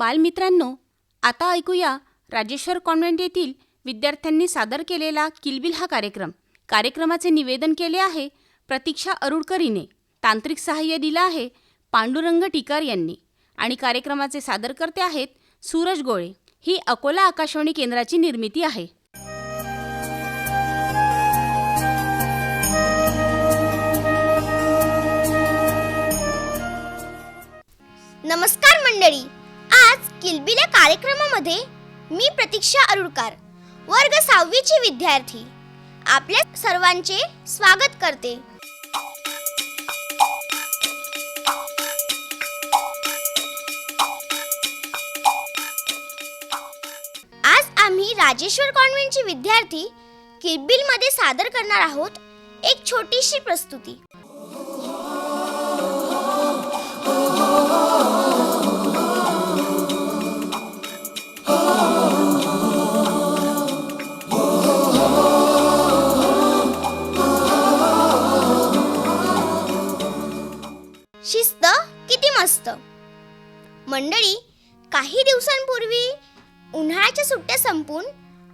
बालमित्रांनो आता ऐकूया राजेश्वर कॉन्व्हेंट येथील विद्यार्थ्यांनी सादर केलेला किलबिल हा कार्यक्रम. कार्यक्रमाचे निवेदन केले आहे प्रतीक्षा अरुडकर हिने तांत्रिक सहाय्य दिलं आहे पांडुरंग टिकार यांनी. आणि कार्यक्रमाचे सादरकर्ते आहेत सूरज गोळे. ही अकोला आकाशवाणी केंद्राची निर्मिती आहे. नमस्कार मंडळी. आज किलबिल या कार्यक्रमामध्ये मी प्रतीक्षा अरुडकार वर्ग सहावीची विद्यार्थी. आपल्या सर्वांचे स्वागत करते. आज आम्ही राजेश्वर कॉन्व्हेंटची विद्यार्थी किलबिलमध्ये सादर करणार आहोत एक छोटीशी प्रस्तुती.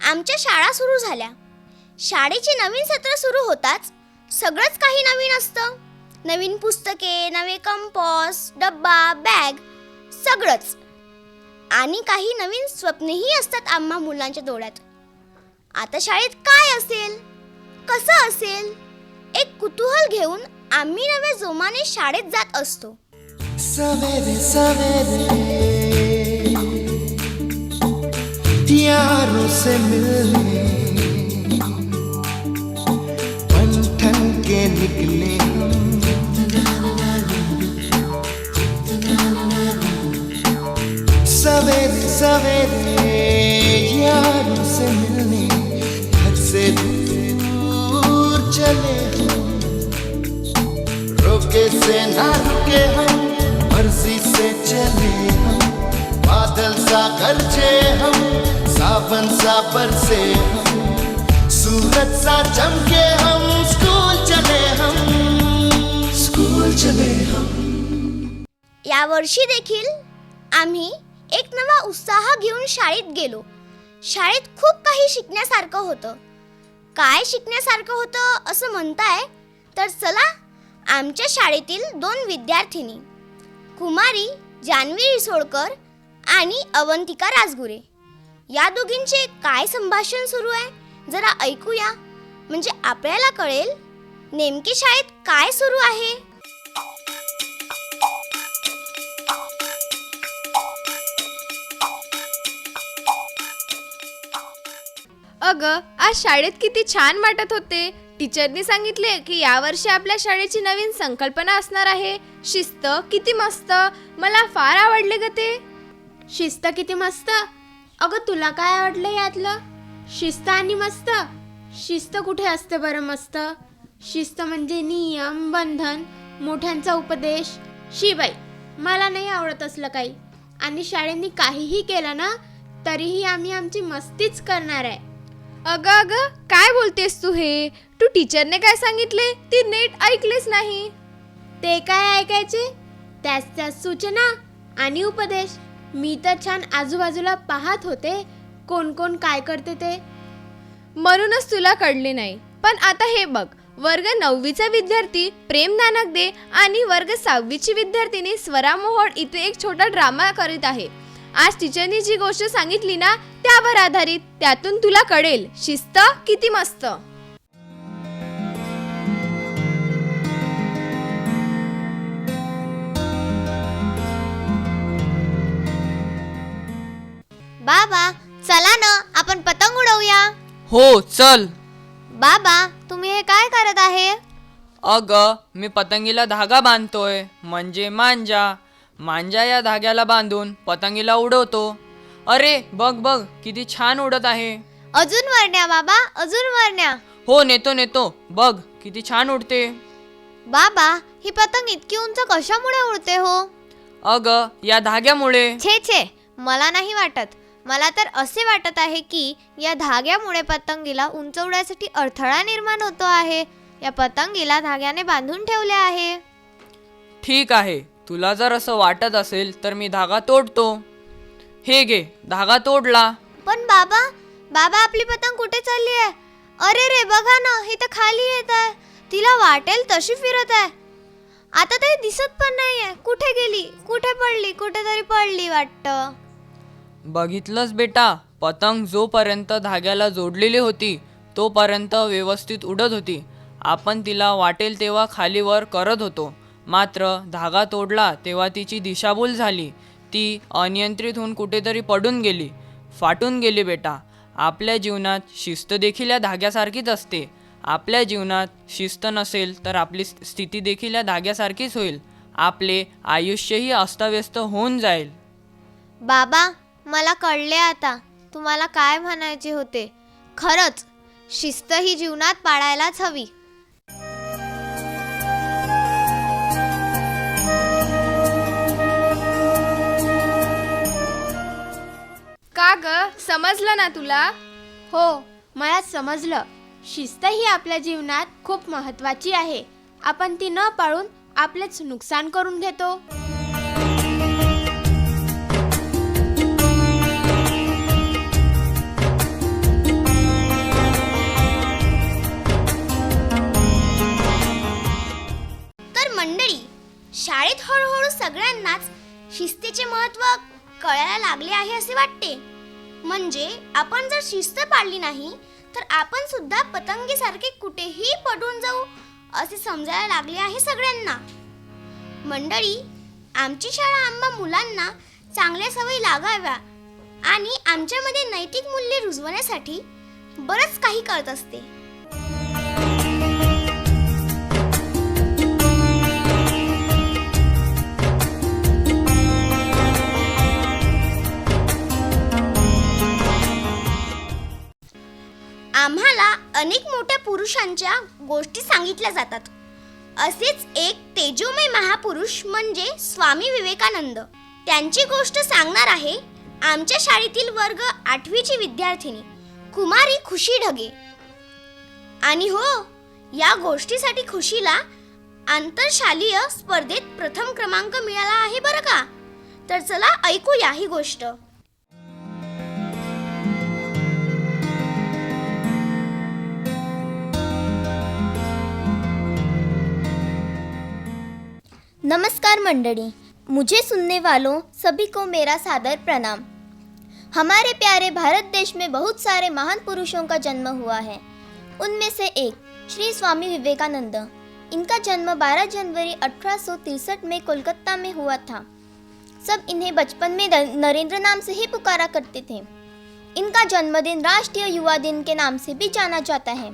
आमच्या शाळा सुरू झाल्या. शाळेचे नवीन सत्र सुरू होताच सगळंच काही नवीन असतं. नवीन पुस्तके नवे कंपॉस डब्बा बॅग सगळंच. आणि काही नवीन स्वप्नेही असतात आम्हा मुलांच्या डोळ्यात. आता शाळेत काय असेल? कसं असेल? एक कुतूहल घेऊन आम्ही नव्या जोमाने शाळेत जात असतो. सवेरे सवेरे. यारों से मिलने। ठन के निकले हम। सवेरे सवेरे यारों से मिलने। घर से दूर चले रोके से ना रुके हम, मर्ज़ी से चले हम। बादल सा गरजे हम। सावन सा से हम सूरज सा चमके हम स्कूल चले हम स्कूल चले हम या वर्षी देखील आम्ही एक नवा उत्साह घेऊन शाळेत गेलो. शाळेत खूप काही शिकण्यासारखं होतं. काय शिकण्यासारखं होतं असं म्हणताय तर चला आमच्या शाळेतील दोन विद्यार्थिनी कुमारी जान्हवी रिसोडकर आणि अवंतिका राजगुरे. या दोघींचे काय संभाषण सुरू आहे? जरा ऐकूया. म्हणजे आपल्याला कळेल नेमके शाळेत काय सुरू आहे? अगं आज शाळेत किती छान वाटत होते. टीचरनी सांगितले की यावर्षी आपल्या शाळेची नवीन संकल्पना असणार आहे. शिस्त किती मस्त. मला फार आवडले ग ते. शिस्त किती मस्त. अगं तुला काय आवडलं यातलं? शिस्त आणि मस्त. शिस्त कुठे असते बरं मस्त? शिस्त म्हणजे नियम बंधन मोठ्यांचा उपदेश. शिबाई मला नाही आवडत असलं काही. आणि शाळेने काहीही केलं ना तरीही आम्ही आमची मस्तीच करणार आहे. अगं अगं काय बोलतेस तू हे? तू टीचरने काय सांगितले? ती नीट ऐकलेच नाही. ते काय ऐकायचे? त्याच त्याच सूचना आणि उपदेश. मी तर छान आजूबाजूला पाहत होते. कोण कोण काय करते ते? म्हणूनच तुला कळले नाही. पण आता हे बघ. वर्ग नववीचा विद्यार्थी प्रेम नानक दे आणि वर्ग सहावीची विद्यार्थिनी स्वरा मोहोळ इथे एक छोटा ड्रामा करीत आहे. आज टीचरनी जी गोष्ट सांगितली ना त्यावर आधारित त्यातून तुला कळेल. शिस्त किती मस्त. बाबा चला ना आपण पतंग उडवूया. हो चल. बाबा तुम्ही हे काय करत आहे? अग मी पतंगीला धागा बांधतोय. म्हणजे मांजा. मांजा या धाग्याला बांधून पतंगीला उडवतो. अरे बघ बघ किती छान उडत आहे. अजून वरण्या बाबा अजून वरण्या हो नेतो नेतो. बघ किती छान उडते. बाबा ही पतंग इतकी उंच कशामुळे उडते हो? अग या धाग्यामुळे. छे छे. मला नाही वाटत. मला तर असे वाटत आहे की या धाग्यामुळे पतंगीला उंच उडण्यासाठी अडथळा निर्माण होतो आहे. या पतंगीला धाग्याने बांधून ठेवले आहे. ठीक आहे. तुला जर असं वाटत असेल तर मी धागा तोडतो. हे घे धागा तोडला. पण बाबा बाबा आपली पतंग कुठे चालली आहे? अरे रे बघा ना ही तर खाली येत आहे. तिला वाटेल तशी फिरत आहे. आता तरी दिसत पण नाहीये. कुठे गेली? कुठे पडली? कुठेतरी पडली वाटतं. बघितलंच बेटा पतंग जोपर्यंत धाग्याला जोडलेली होती तोपर्यंत व्यवस्थित उडत होती. आपण तिला वाटेल तेव्हा खालीवर करत होतो. मात्र धागा तोडला तेव्हा तिची दिशाभूल झाली. ती अनियंत्रित होऊन कुठेतरी पडून गेली. फाटून गेली बेटा. आपल्या जीवनात शिस्त देखील या धाग्यासारखीच असते. आपल्या जीवनात शिस्त नसेल तर आपली स्थिती देखील या धाग्यासारखीच होईल. आपले आयुष्यही अस्ताव्यस्त होऊन जाईल. बाबा मला कळले आता. तुम्हाला काय म्हणायचे होते? खरंच शिस्त ही जीवनात पाळायलाच हवी. का ग? समजलं ना तुला? हो मला समजलं. शिस्त ही आपल्या जीवनात खूप महत्वाची आहे. आपण ती न पाळून आपलेच नुकसान करून घेतो. शाळेत हळूहळू सगळ्यांनाच शिस्तीचे महत्त्व कळायला लागले आहे असे वाटते. म्हणजे आपण जर शिस्त पाळली नाही तर आपण सुद्धा पतंगीसारखे कुठेही पडून जाऊ असे समजायला लागले आहे सगळ्यांना. मंडळी आमची शाळा आंबा मुलांना चांगल्या सवयी लागाव्या आणि आमच्यामध्ये नैतिक मूल्ये रुजवण्यासाठी बरंच काही करत असते. आम्हाला अनेक मोठ्या पुरुषांच्या गोष्टी सांगितल्या जातात. असेच एक तेजोमय महापुरुष म्हणजे स्वामी विवेकानंद. त्यांची गोष्ट सांगणार आहे आमच्या शाळेतील वर्ग आठवीची विद्यार्थिनी कुमारी खुशी ढगे. आणि हो या गोष्टीसाठी खुशीला आंतरशालीय स्पर्धेत प्रथम क्रमांक मिळाला आहे बरं का? तर चला ऐकूया ही गोष्ट. नमस्कार मंडली, मुझे सुनने वालों सभी को मेरा सादर प्रणाम। हमारे प्यारे भारत देश में बहुत सारे महान पुरुषों का जन्म हुआ है। उनमें से एक, श्री स्वामी विवेकानंद। इनका जन्म 12 जनवरी अठारह में कोलकाता में हुआ था। सब इन्हें बचपन में नरेंद्र नाम से ही पुकारा करते थे। इनका जन्मदिन राष्ट्रीय युवा दिन के नाम से भी जाना जाता है।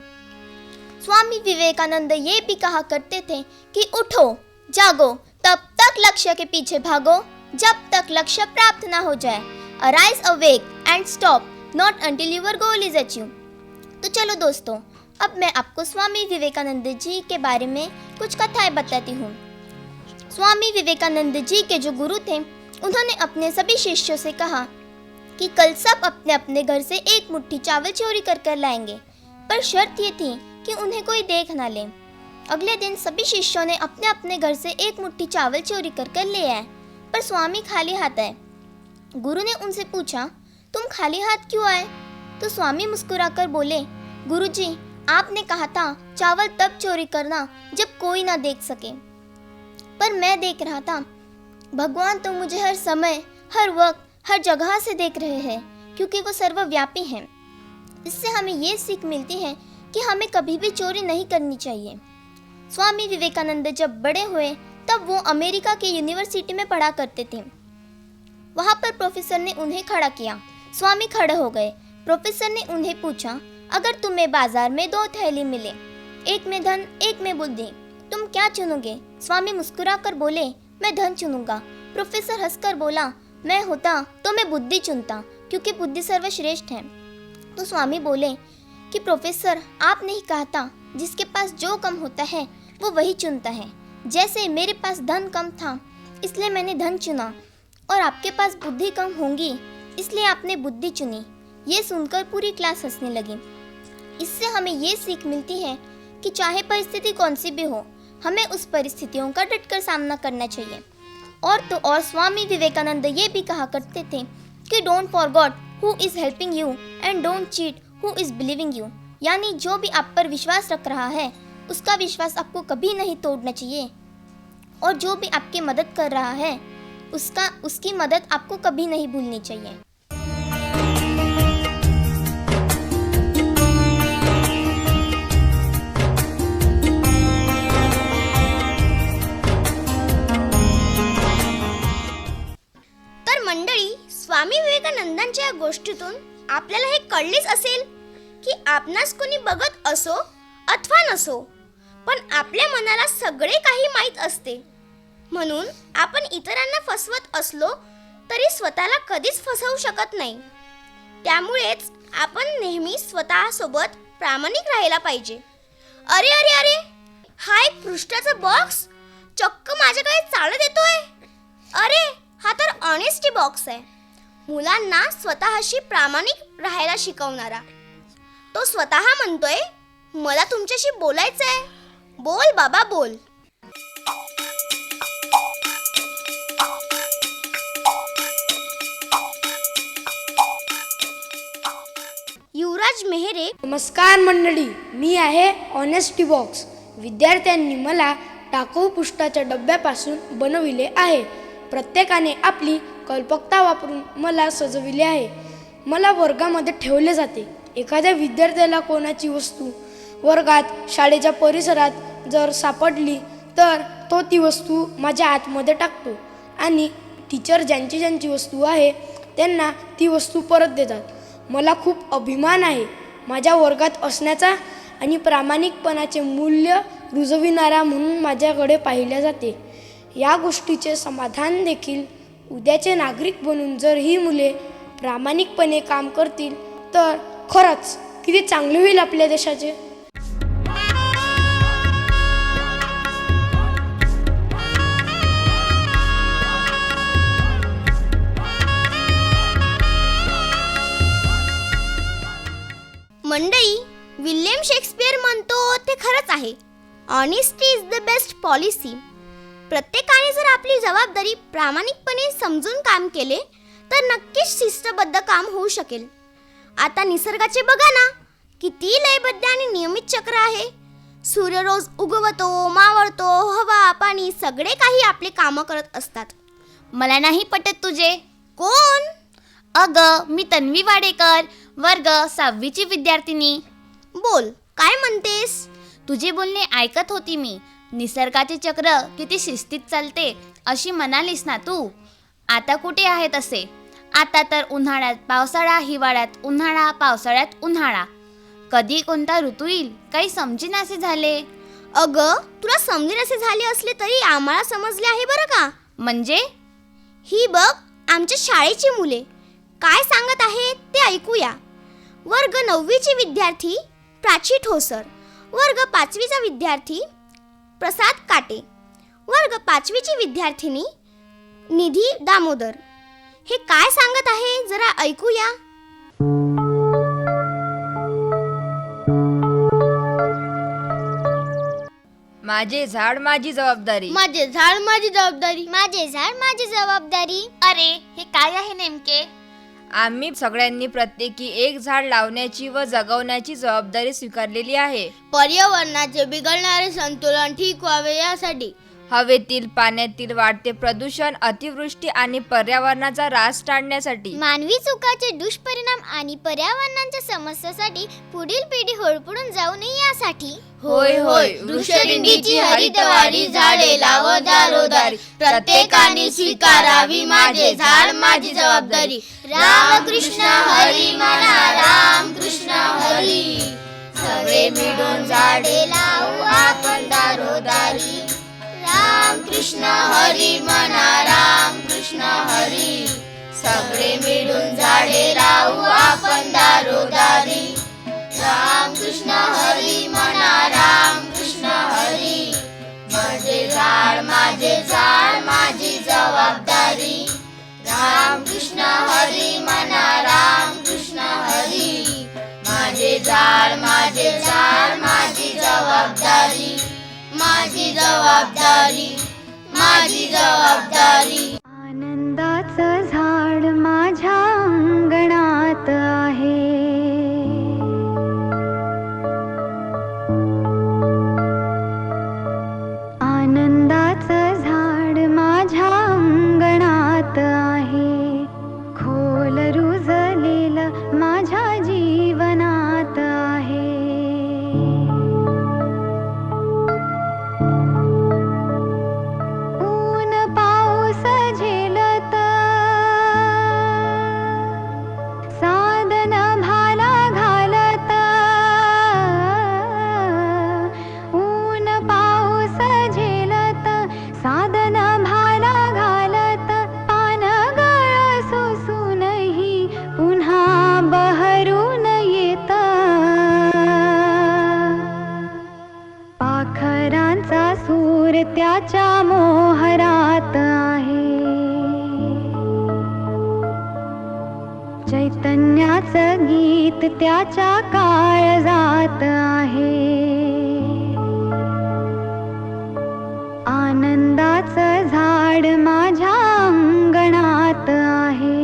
स्वामी विवेकानंद ये भी कहा करते थे कि उठो जागो, तब तक लक्ष्य के पीछे भागो, जब तक लक्ष्य प्राप्त ना हो जाए। Arise awake and stop not until your goal is achieve तो चलो दोस्तों, अब मैं आपको स्वामी विवेकानंद जी के बारे में कुछ कथाएँ बताती हूँ। स्वामी विवेकानंद जी के जो गुरु थे, उन्होंने अपने सभी शिष्यों से कहा कि कल सब अपने अपने घर से एक मुट्ठी चावल चोरी कर कर लाएँगे, पर शर्त ये थी कि उन्हें कोई देख ना ले। अगले दिन सभी शिष्यों ने अपने अपने घर से एक मुट्ठी चावल चोरी कर कर ले आए, पर स्वामी खाली हाथ आए। गुरु ने उनसे पूछा, तुम खाली हाथ क्यों आए? तो स्वामी मुस्कुराकर बोले गुरु जी आपने कहा था, चावल तब चोरी करना जब कोई ना देख सके। पर मैं देख रहा था। भगवान तो मुझे हर समय, हर वक्त, हर जगह से देख रहे हैं, क्योंकि वो सर्वव्यापी हैं। इससे हमें ये सीख मिलती है कि हमें कभी भी चोरी नहीं करनी चाहिए। स्वामी विवेकानंद जब बड़े हुए, तब वो अमेरिका की यूनिवर्सिटी में पढ़ा करते थे। वहाँ पर प्रोफेसर ने उन्हें खड़ा किया। स्वामी खड़े हो गए। प्रोफेसर ने उन्हें पूछा, अगर तुम्हें बाज़ार में दो थैली मिले, एक में धन, एक में बुद्धि, तुम क्या चुनोगे? स्वामी मुस्कुरा कर बोले, मैं धन चुनूँगा। प्रोफेसर हंसकर बोला, मैं होता तो मैं बुद्धि चुनता, क्योंकि बुद्धि सर्वश्रेष्ठ है। तो स्वामी बोले, कि प्रोफेसर आपने ही कहा था जिसके पास जो कम होता है वो वही चुनता है। जैसे मेरे पास धन कम था, इसलिए मैंने धन चुना और आपके पास बुद्धि कम होंगी, इसलिए आपने बुद्धि चुनी। ये सुनकर पूरी क्लास हंसने लगी। इससे हमें ये सीख मिलती है कि चाहे परिस्थिति कौन सी भी हो, हमें उस परिस्थितियों का डटकर सामना करना चाहिए। और तो और स्वामी विवेकानंद ये भी कहा करते थे की don't forget who is helping you and don't cheat who is believing you यानी जो भी आप पर विश्वास रख रहा है उसका विश्वास आपको कभी नहीं तोड़ना चाहिए। और जो भी आपकी मदद कर रहा है, उसका, उसकी मदद आपको कभी नहीं भूलनी चाहिए। स्वामी विवेकानंदांच्या या गोष्टीतून आपल्याला हे कळलेच असेल की आपणास कोणी बघत असो अथवा नसो पण आपल्या मनाला सगळे काही माहीत असते. म्हणून आपण इतरांना फसवत असलो तरी स्वतःला कधीच फसवू शकत नाही. त्यामुळेच आपण नेहमी स्वतःसोबत प्रामाणिक राहायला पाहिजे. अरे अरे अरे! हा एक पृष्ठाचा बॉक्स चक्क माझ्याकडे चालत येतोय अरे हा तर ऑनेस्टी बॉक्स आहे. मुलांना स्वतःशी प्रामाणिक राहायला शिकवणारा. तो स्वतः म्हणतोय मला तुमच्याशी बोलायचं आहे बोल बाबा बोल. युवराज मेहरे. नमस्कार मंडळी मी आहे ऑनेस्टी बॉक्स विद्यार्थ्यांनी मला टाकाऊ पुष्टाच्या डब्यापासून बनविले आहे. प्रत्येकाने आपली कल्पकता वापरून मला सजविले आहे. मला वर्गामध्ये ठेवले जाते. एखाद्या विद्यार्थ्याला कोणाची वस्तू? वर्गात शाळेच्या परिसरात जर सापडली तर तो ती वस्तू माझ्या आतमध्ये टाकतो. आणि टीचर ज्यांची ज्यांची वस्तू आहे त्यांना ती वस्तू परत देतात. मला खूप अभिमान आहे. माझ्या वर्गात असण्याचा आणि प्रामाणिकपणाचे मूल्य रुजविणारा म्हणून माझ्याकडे पाहिले जाते. या गोष्टीचे समाधान देखील उद्याचे नागरिक बनून जर ही मुले प्रामाणिकपणे काम करतील तर खरंच किती चांगले होईल आपल्या देशाचे. मंडळी विल्यम शेक्सपियर म्हणतो ते खरंच आहे. Honesty is the best policy प्रत्येकाने जर आपली जबाबदारी प्रामाणिकपणे समजून काम केले तर नक्कीच शिस्तबद्ध काम होऊ शकेल. आता निसर्गाचे बघा ना किती लयबद्ध आणि नियमित चक्र आहे. सूर्य रोज उगवतो मावळतो हवा पाणी सगळे काही आपले कामं करत असतात. मला नाही पटत तुझे. कोण? अगं मी तन्वी वाडेकर. वर्ग सहावीची विद्यार्थिनी. बोल काय म्हणतेस? तुझे बोलणे ऐकत होती मी. निसर्गाचे चक्र किती शिस्तीत चालते अशी म्हणालीस ना तू. आता कुठे आहे तसे? आता तर उन्हाळ्यात पावसाळा हिवाळ्यात उन्हाळा पावसाळ्यात उन्हाळा. कधी कोणता ऋतू येईल काही समजेनासे झाले. अग तुला समजेनासे झाले असले तरी आम्हाला समजले आहे बरं का? म्हणजे? ही बघ आमच्या शाळेची मुले. काय सांगत आहेत ते ऐकूया. वर्ग नववीची विद्यार्थी प्राची ठोसर. वर्ग पाचवीचा विद्यार्थी प्रसाद काटे. वर्ग पाचवीची विद्यार्थिनी निधी दामोदर. हे काय सांगत आहे जरा ऐकूया. माझे झाड माझी जबाबदारी. माझे झाड माझी जबाबदारी. माझे झाड माझी जबाबदारी. अरे हे काय आहे नेमके? आम्ही सगळ्यांनी प्रत्येकी एक झाड लावण्याची व जगवण्याची जबाबदारी स्वीकारलेली आहे. पर्यावरणाचे बिघडणारे संतुलन ठीक व्हावे यासाठी हवेतील पाण्यातील वाढते प्रदूषण अतिवृष्टी आणि पर्यावरणाचा ऱ्हास टाळण्यासाठी. मानवी चुकाचे दुष्परिणाम आणि पर्यावरणाच्या समस्यासाठी पुढील पिढी होरपळून जाऊ नये यासाठी. होय होय. वृक्षदिंडीची हरितवारी झाडे लाव दारोदारी. प्रत्येकाने स्वीकारावी माझे झाड माझी जबाबदारी. रामकृष्ण हरी म्हणा कृष्ण हरी म्हणा रामकृष्ण हरी. सगळे मिळून झाडे राहू आपण दारोदारी. रामकृष्ण हरी म्हणा रामकृष्ण हरी. माझे झाड माझे झाड माझी जबाबदारी. रामकृष्ण हरी म्हणा रामकृष्ण हरी. माझे झाड माझे झाड माझी जबाबदारी. माझी जबाबदारी. माझी जबाबदारी. आनंदाचं झाड माझ्या अंगणात आहे. चैतन्याचं गीत त्याच्या काळजात आहे? आनंदाचं झाड माझ्या अंगणात आहे.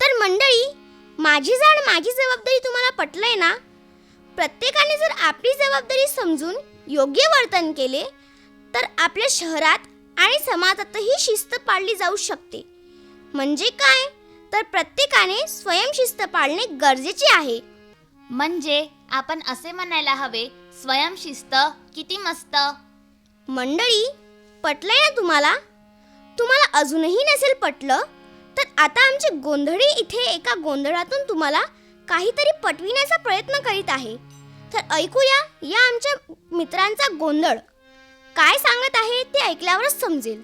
तर मंडळी माझी झाड माझी जबाबदारी तुम्हाला पटलंय ना? प्रत्येकाने जर आपली जबाबदारी समजून योग्य वर्तन केले तर आपल्या शहरात आणि समाजातही शिस्त पाळली जाऊ शकते. म्हणजे काय? तर प्रत्येकाने स्वयंशिस्त पाळणे गरजेचे आहे. म्हणजे आपण असे म्हणायला हवे स्वयंशिस्त किती मस्त. मंडळी पटलंय ना तुम्हाला? तुम्हाला अजूनही नसेल पटलं तर आता आमचे गोंधळी इथे एका गोंधळातून तुम्हाला काहीतरी पटविण्याचा प्रयत्न करीत आहे. तर ऐकूया या आमच्या मित्रांचा गोंधळ. काय सांगत आहे ते ऐकल्यावरच समजेल.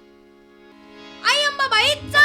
आई अंबाबाईचा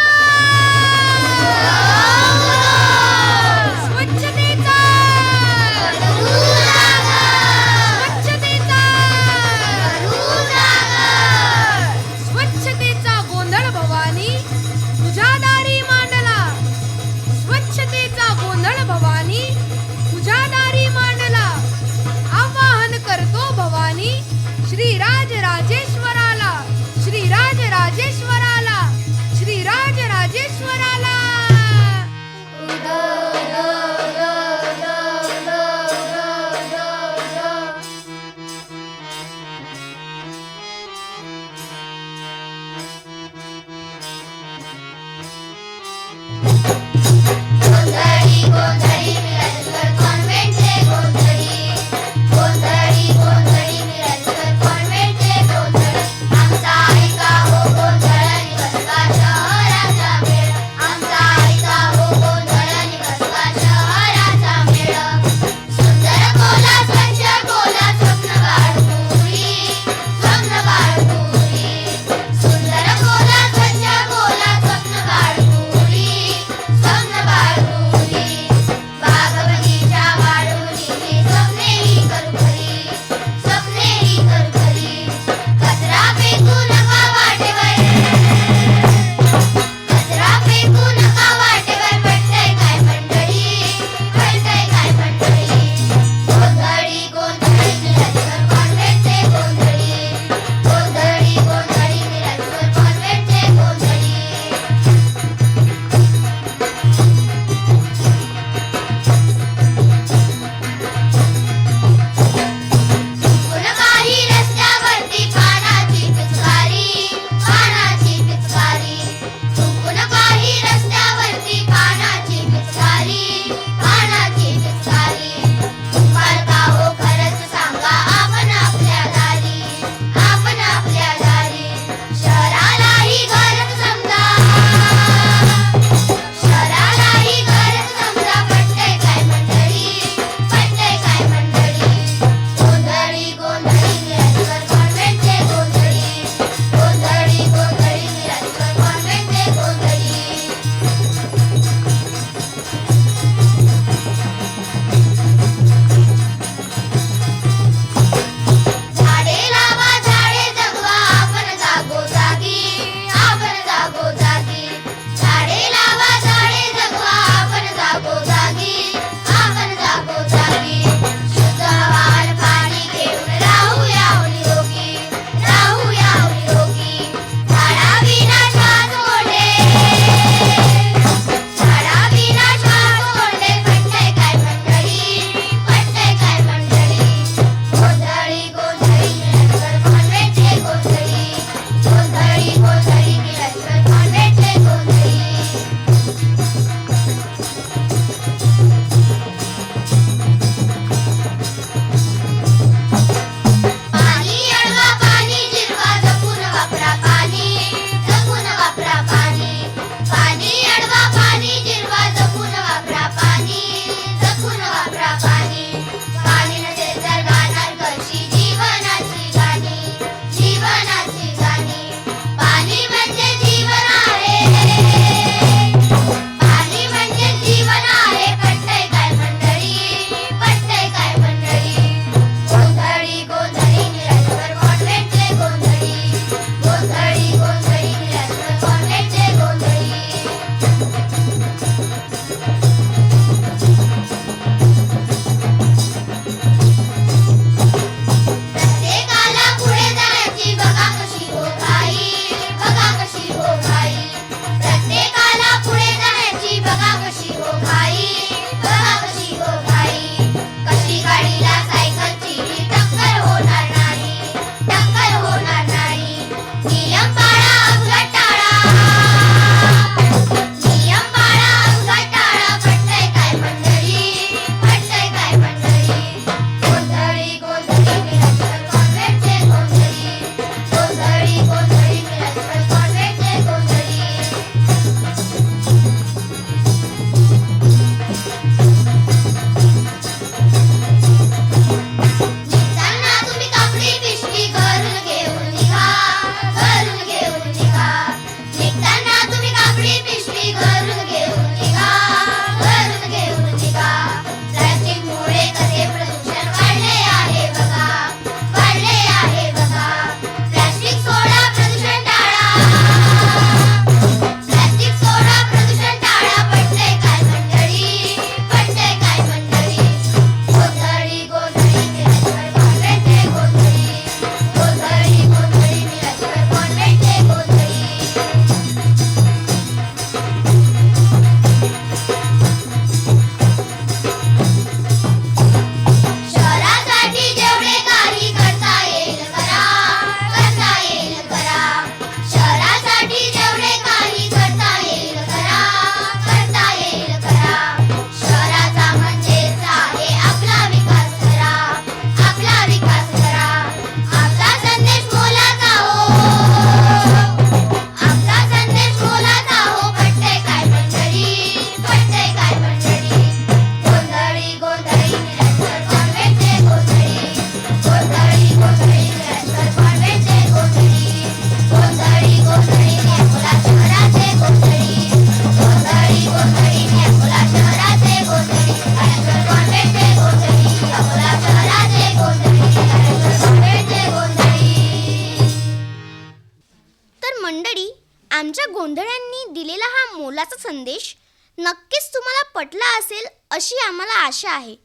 आशा आहे.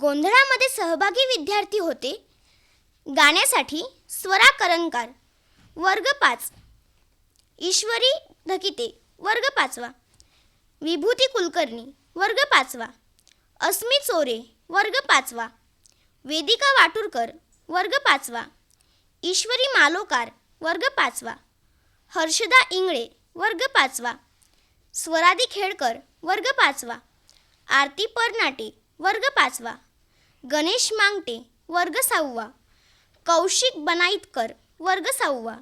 गोंधळामध्ये सहभागी विद्यार्थी होते. गाण्यासाठी स्वरा करंकार वर्ग पाच. ईश्वरी धकिते वर्ग पाचवा. विभूती कुलकर्णी वर्ग पाचवा. अस्मी चोरे वर्ग पाचवा. वेदिका वाटुरकर वर्ग पाचवा. ईश्वरी मालोकार वर्ग पाचवा. हर्षदा इंगळे वर्ग पाचवा. स्वरादी खेडकर वर्ग पाचवा. आरती परनाटे वर्ग पाचवा. गणेश मांगटे वर्ग सहावा. कौशिक बनाईतकर वर्ग सहावा.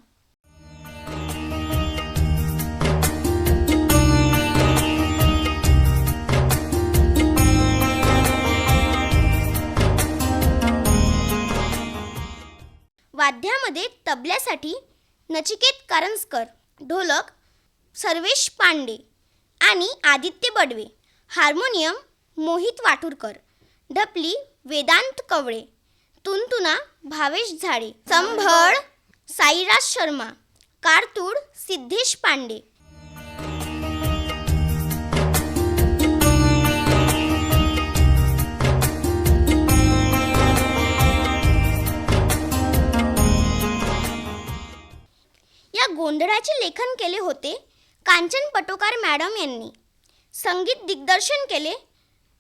वाद्यामध्ये तबल्यासाठी नचिकेत कारंजकर ढोलक सर्वेश पांडे आणि आदित्य बडवे. हार्मोनियम मोहित वाटूरकर. ढपली वेदांत कवळे. तुंतुना भावेश झाडे. संभळ साईराज शर्मा. कारतूड सिद्धेश पांडे. या गोंधळाचे लेखन केले होते कांचन पटोकार मॅडम यांनी. संगीत दिग्दर्शन केले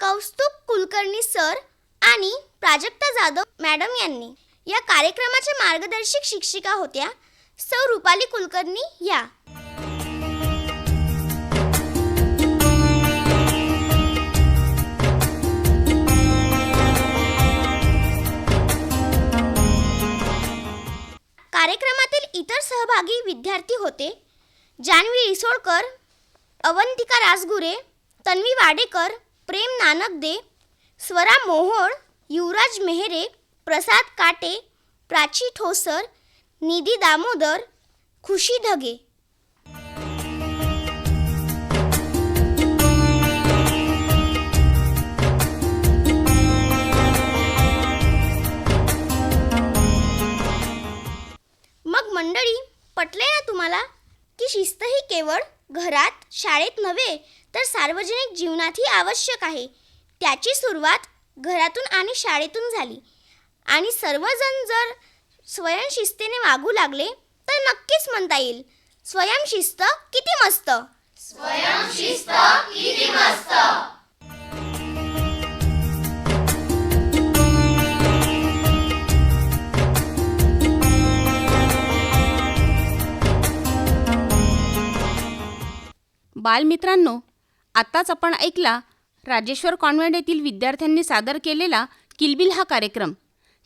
कौस्तुभ कुलकर्णी सर आणि प्राजक्ता जाधव मॅडम यांनी. या कार्यक्रमाच्या मार्गदर्शक शिक्षिका होत्या सौ रुपाली कुलकर्णी या. कार्यक्रमातील इतर सहभागी विद्यार्थी होते. जान्हवी रिसोडकर अवंतिका राजगुरे तन्वी वाडेकर प्रेम नानकदे स्वरा मोहोळ युवराज मेहरे प्रसाद काटे प्राची ठोसर निधी दामोदर खुशी धगे मग मंडळी पटले ना तुम्हाला की शिस्त ही केवळ घरात शाळेत नव्हे तर सार्वजनिक जीवनातही आवश्यक आहे. त्याची सुरुवात घरातून आणि शाळेतून झाली. आणि सर्वजण जर स्वयंशिस्तीने वागू लागले तर नक्कीच म्हणता येईल स्वयंशिस्त किती मस्त. बालमित्रांनो आत्ताच आपण ऐकला राजेश्वर कॉन्व्हेंट येथील विद्यार्थ्यांनी सादर केलेला किलबिल हा कार्यक्रम.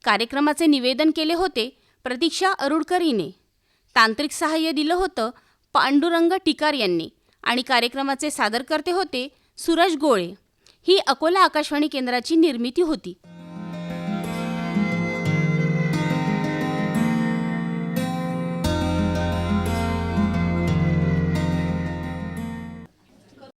कार्यक्रमाचे निवेदन केले होते प्रतीक्षा अरुडकर हिने. तांत्रिक सहाय्य दिलं होतं पांडुरंग टिकार यांनी आणि कार्यक्रमाचे सादरकर्ते होते सूरज गोळे. ही अकोला आकाशवाणी केंद्राची निर्मिती होती.